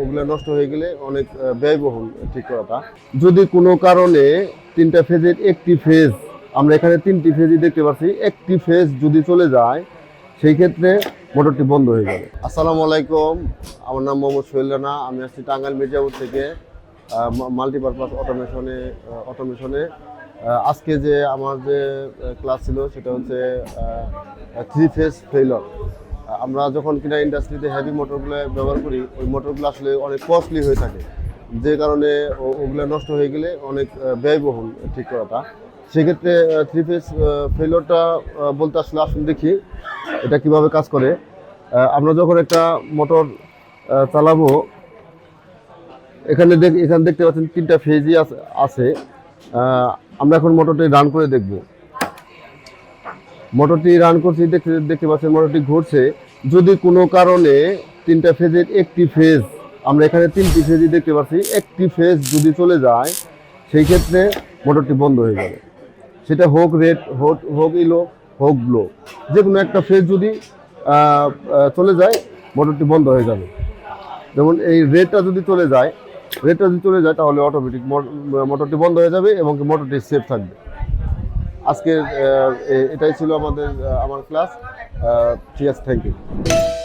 ওগুলো নষ্ট হয়ে গেলে অনেক ব্যয়বহুল ঠিক করাটা। যদি কোনো কারণে তিনটা ফেজের একটি ফেজ আমরা এখানে তিনটি ফেজই দেখতে পাচ্ছি, একটি ফেজ যদি চলে যায়, সেই ক্ষেত্রে মোটরটি বন্ধ হয়ে যাবে। আসসালামু আলাইকুম, আমার নাম মোহাম্মদ সোহেল রানা, আমি আসছি টাঙ্গাইল মির্জাপুর থেকে মাল্টিপারপাস অটোমেশনে অটোমেশনে আজকে যে আমার যে ক্লাস ছিল, সেটা হচ্ছে থ্রি ফেজ ফেইলর আমরা যখন কিনা ইন্ডাস্ট্রিতে হেভি মোটরগুলো ব্যবহার করি, ওই মোটরগুলো আসলে অনেক কস্টলি হয়ে থাকে। যে কারণে ওগুলো নষ্ট হয়ে গেলে অনেক ব্যয়বহুল ঠিক করাটা। সেক্ষেত্রে থ্রি ফেজ ফেইলরটা বলতে আসলে আসুন দেখি এটা কীভাবে কাজ করে। আমরা যখন একটা মোটর চালাবো, এখানে দেখ, এখানে দেখতে পাচ্ছেন তিনটা ফেজই আছে। আমরা এখন মোটরটি রান করে দেখব। মোটরটি রান করছি, দেখতে দেখতে পাচ্ছেন মোটরটি ঘুরছে। যদি কোনো কারণে তিনটা ফেজের একটি ফেজ আমরা এখানে তিনটি ফেজই দেখতে পাচ্ছি, একটি ফেজ যদি চলে যায়, সেই ক্ষেত্রে মোটরটি বন্ধ হয়ে যাবে। সেটা হোক রেড হোক হোক ইলো হোক ব্লো যে কোনো একটা ফেজ যদি চলে যায়, মোটরটি বন্ধ হয়ে যাবে। যেমন এই রেডটা যদি চলে যায় রেডটা যদি চলে যায়, তাহলে অটোমেটিক মোটরটি বন্ধ হয়ে যাবে এবং মোটরটি সেফ থাকবে। আজকে এটাই ছিল আমাদের আমার ক্লাস ঠিক আছে থ্যাংক ইউ